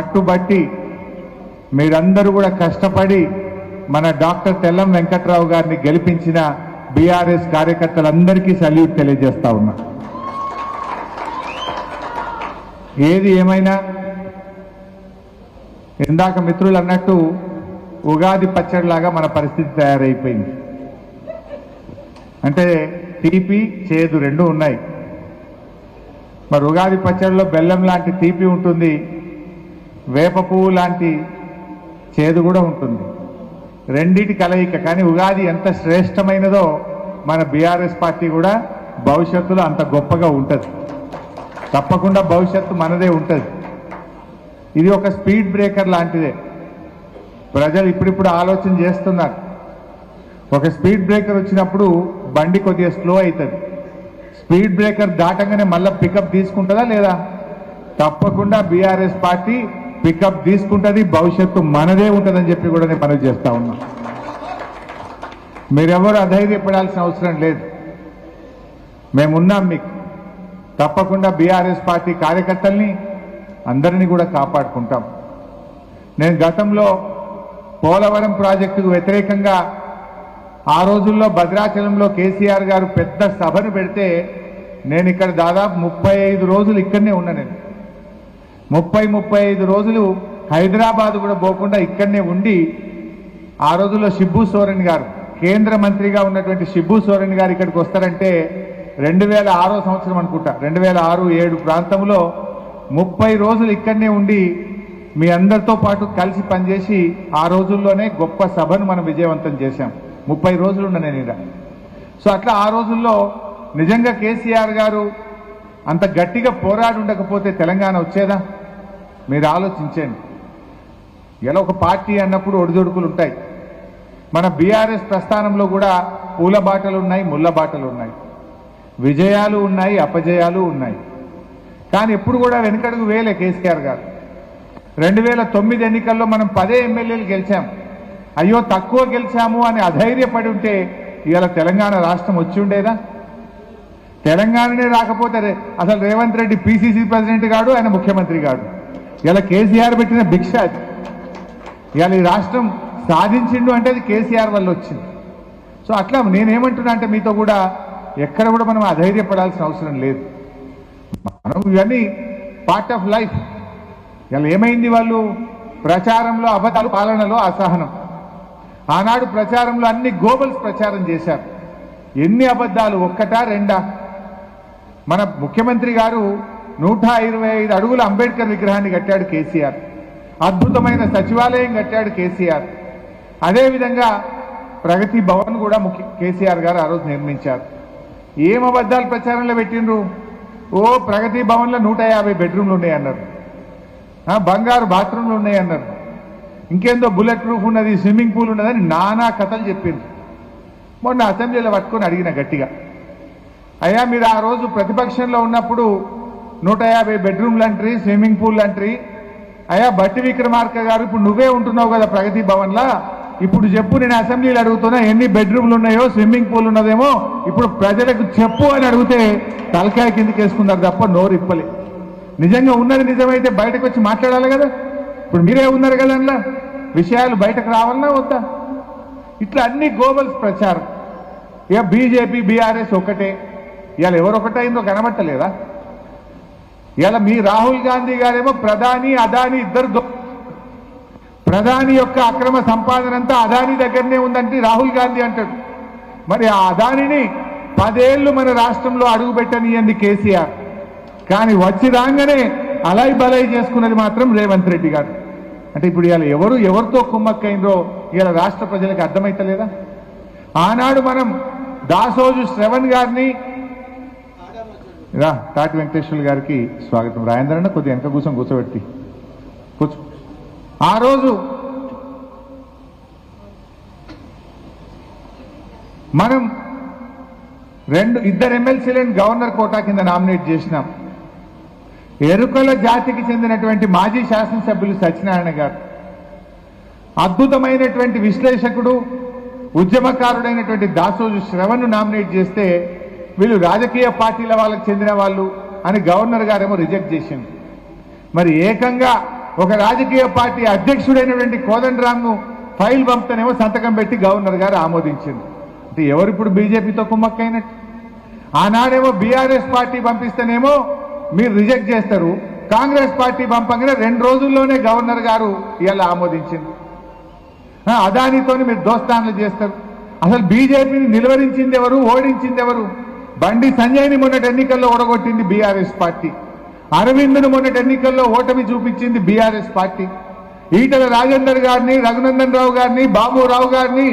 పట్టుబట్టి మీరందరూ కూడా కష్టపడి మన డాక్టర్ తెల్లం వెంకట్రావు గారిని గెలిపించిన బీఆర్ఎస్ కార్యకర్తలందరికీ సల్యూట్ తెలియజేస్తా ఉన్నా. ఏది ఏమైనా ఇందాక మిత్రులు అన్నట్టు ఉగాది పచ్చడిలాగా మన పరిస్థితి తయారైపోయింది. అంటే తీపి చేదు రెండు ఉన్నాయి. మరి ఉగాది పచ్చడిలో బెల్లం లాంటి తీపి ఉంటుంది. వేప పువ్వు లాంటి చేదు కూడా ఉంటుంది. రెండిటి కలయిక కానీ ఉగాది ఎంత శ్రేష్టమైనదో మన బీఆర్ఎస్ పార్టీ కూడా భవిష్యత్తులో అంత గొప్పగా ఉంటుంది. తప్పకుండా భవిష్యత్తు మనదే ఉంటుంది. ఇది ఒక స్పీడ్ బ్రేకర్ లాంటిదే. ప్రజలు ఇప్పుడిప్పుడు ఆలోచన చేస్తున్నారు. ఒక స్పీడ్ బ్రేకర్ వచ్చినప్పుడు బండి కొద్దిగా స్లో అవుతుంది. స్పీడ్ బ్రేకర్ దాటంగానే మళ్ళీ పికప్ తీసుకుంటుందా లేదా? తప్పకుండా బీఆర్ఎస్ పార్టీ పికప్ తీసుకుంటుంది భవిష్యత్తు మనదే ఉంటుందని చెప్పి కూడా నేను పని చేస్తా ఉన్నా. మీరెవరు అధైర్యపడాల్సిన అవసరం లేదు. మేమున్నాం మీకు. తప్పకుండా బీఆర్ఎస్ పార్టీ కార్యకర్తల్ని అందరినీ కూడా కాపాడుకుంటాం. నేను గతంలో పోలవరం ప్రాజెక్టుకు వ్యతిరేకంగా ఆ రోజుల్లో భద్రాచలంలో కేసీఆర్ గారు పెద్ద సభను పెడితే నేను ఇక్కడ దాదాపు ముప్పై ఐదు రోజులు ఇక్కడనే ఉన్నా నేను. ముప్పై ముప్పై ఐదు రోజులు హైదరాబాద్ కూడా పోకుండా ఇక్కడనే ఉండి ఆ రోజుల్లో షిబ్బు సోరెన్ గారు కేంద్ర మంత్రిగా ఉన్నటువంటి షిబ్బు సోరెన్ గారు ఇక్కడికి వస్తారంటే రెండు వేల ఆరో సంవత్సరం అనుకుంటా రెండు వేల ఆరు ఏడు ప్రాంతంలో ముప్పై రోజులు ఇక్కడనే ఉండి మీ అందరితో పాటు కలిసి పనిచేసి ఆ రోజుల్లోనే గొప్ప సభను మనం విజయవంతం చేశాం. ముప్పై రోజులు ఉన్న నేను ఇక్కడ సో అట్లా ఆ రోజుల్లో నిజంగా కేసీఆర్ గారు అంత గట్టిగా పోరాడి ఉండకపోతే తెలంగాణ వచ్చేదా? మీరు ఆలోచించండి. ఇలా ఒక పార్టీ అన్నప్పుడు ఒడిదొడుకులు ఉంటాయి. మన బీఆర్ఎస్ ప్రస్థానంలో కూడా పూల బాటలు ఉన్నాయి ముళ్ళ బాటలు ఉన్నాయి. విజయాలు ఉన్నాయి అపజయాలు ఉన్నాయి. కానీ ఎప్పుడు కూడా వెనుకడుగు వేలే కేసీఆర్ గారు. రెండు వేల తొమ్మిది ఎన్నికల్లో మనం పదే ఎమ్మెల్యేలు గెలిచాం. అయ్యో తక్కువ గెలిచాము అని అధైర్యపడి ఉంటే ఇవాళ తెలంగాణ రాష్ట్రం వచ్చి ఉండేదా? తెలంగాణనే రాకపోతే అసలు రేవంత్ రెడ్డి పిసిసి ప్రెసిడెంట్ గాడు ఆయన ముఖ్యమంత్రి గాడు. ఇలా కేసీఆర్ పెట్టిన భిక్ష అది. ఇవాళ ఈ రాష్ట్రం సాధించిండు అంటే అది కేసీఆర్ వల్ల వచ్చింది. సో అట్లా నేనేమంటున్నా అంటే మీతో కూడా ఎక్కడ కూడా మనం అధైర్యపడాల్సిన అవసరం లేదు. మనం ఇవన్నీ పార్ట్ ఆఫ్ లైఫ్ ఇలా ఏమైంది వాళ్ళు? ప్రచారంలో అబద్ధాలు పాలనలో అసహనం. ఆనాడు ప్రచారంలో అన్ని గోబల్స్ ప్రచారం చేశారు. ఎన్ని అబద్ధాలు? ఒక్కటా రెండా? మన ముఖ్యమంత్రి గారు నూట ఇరవై ఐదు అడుగుల అంబేద్కర్ విగ్రహాన్ని కట్టాడు కేసీఆర్. అద్భుతమైన సచివాలయం కట్టాడు కేసీఆర్. అదేవిధంగా ప్రగతి భవన్ కూడా ముఖ్య కేసీఆర్ గారు ఆ రోజు నిర్మించారు. ఏం అబద్ధాలు ప్రచారంలో పెట్టిండ్రు? ఓ ప్రగతి భవన్లో నూట యాభై బెడ్రూమ్లు ఉన్నాయన్నారు బంగారు బాత్రూమ్లు ఉన్నాయన్నారు ఇంకేందో బుల్లెట్ ప్రూఫ్ ఉన్నది స్విమ్మింగ్ పూల్ ఉన్నదని నానా కథలు చెప్పిండ్రు. మొన్న అసెంబ్లీలో పట్టుకొని అడిగిన గట్టిగా. అయ్యా మీరు ఆ రోజు ప్రతిపక్షంలో ఉన్నప్పుడు నూట యాభై బెడ్రూమ్లు అంటారు స్విమ్మింగ్ పూల్ అంటారు అయ్యా బట్టి విక్రమార్క గారు ఇప్పుడు నువ్వే ఉంటున్నావు కదా ప్రగతి భవన్లా. ఇప్పుడు చెప్పు నేను అసెంబ్లీలు అడుగుతున్నా ఎన్ని బెడ్రూమ్లు ఉన్నాయో స్విమ్మింగ్ పూల్ ఉన్నదేమో. ఇప్పుడు ప్రజలకు చెప్పు అని అడిగితే తలకాయ కిందకి వేసుకున్నారు తప్ప నోరు ఇప్పలే. నిజంగా ఉన్నది నిజమైతే బయటకు వచ్చి మాట్లాడాలి కదా. ఇప్పుడు మీరే ఉన్నారు కదా అందులో. విషయాలు బయటకు రావాలన్నా వద్దా? ఇట్లా అన్ని గోబల్స్ ప్రచారం. ఇక బీజేపీ బీఆర్ఎస్ ఒకటే. ఇవాళ ఎవరొకటైందో కనబట్టలేదా? ఇలా మీ రాహుల్ గాంధీ గారేమో ప్రధాని అదాని ఇద్దరు ప్రధాని యొక్క అక్రమ సంపాదన అంతా అదాని దగ్గరనే ఉందంటే రాహుల్ గాంధీ అంటాడు. మరి ఆ అదానిని పదేళ్ళు మన రాష్ట్రంలో అడుగుపెట్టనియండి కేసీఆర్. కానీ వచ్చి రాగానే అలై బలై చేసుకున్నది మాత్రం రేవంత్ రెడ్డి గారు. అంటే ఇప్పుడు ఇలా ఎవరు ఎవరితో కుమ్మక్కైందో ఇలా రాష్ట్ర ప్రజలకు అర్థమైతలేదా? ఆనాడు మనం దాసోజు శ్రవణ్ గారిని రా తాటి వెంకటేశ్వర గారికి స్వాగతం. రాయందరన్న కొద్దిగా వెనక కూసం కూర్చోబెట్టి. కూర్చో. ఆ రోజు మనం రెండు ఇద్దరు ఎమ్మెల్సీలను గవర్నర్ కోటా కింద నామినేట్ చేసినాం. ఎరుకల జాతికి చెందినటువంటి మాజీ శాసనసభ్యులు సత్యనారాయణ గారు అద్భుతమైనటువంటి విశ్లేషకుడు ఉద్యమకారుడైనటువంటి దాసోజు శ్రవణ్ నామినేట్ చేస్తే వీళ్ళు రాజకీయ పార్టీల వాళ్ళకి చెందిన వాళ్ళు అని గవర్నర్ గారేమో రిజెక్ట్ చేసింది మరి ఏకంగా ఒక రాజకీయ పార్టీ అధ్యక్షుడైనటువంటి కోదండరామ్ను ఫైల్ పంపుతానేమో సంతకం పెట్టి గవర్నర్ గారు ఆమోదించింది అంటే ఎవరు ఇప్పుడు బీజేపీతో కుమ్మక్కైనట్టు? ఆనాడేమో బీఆర్ఎస్ పార్టీ పంపిస్తేనేమో మీరు రిజెక్ట్ చేస్తారు. కాంగ్రెస్ పార్టీ పంపంగానే రెండు రోజుల్లోనే గవర్నర్ గారు ఇలా ఆమోదించింది అదానితోని మీరు దోస్తాన్లు చేస్తారు. అసలు బీజేపీని నిలువరించింది ఎవరు ఓడించింది ఎవరు? బండి సంజయ్ని మొన్నటి ఎన్నికల్లో ఓడగొట్టింది బీఆర్ఎస్ పార్టీ. అరవింద్ను మొన్నటి ఎన్నికల్లో ఓటమి చూపించింది బీఆర్ఎస్ పార్టీ. ఈటల రాజేందర్ గారిని రఘునందన్ రావు గారిని బాబురావు గారిని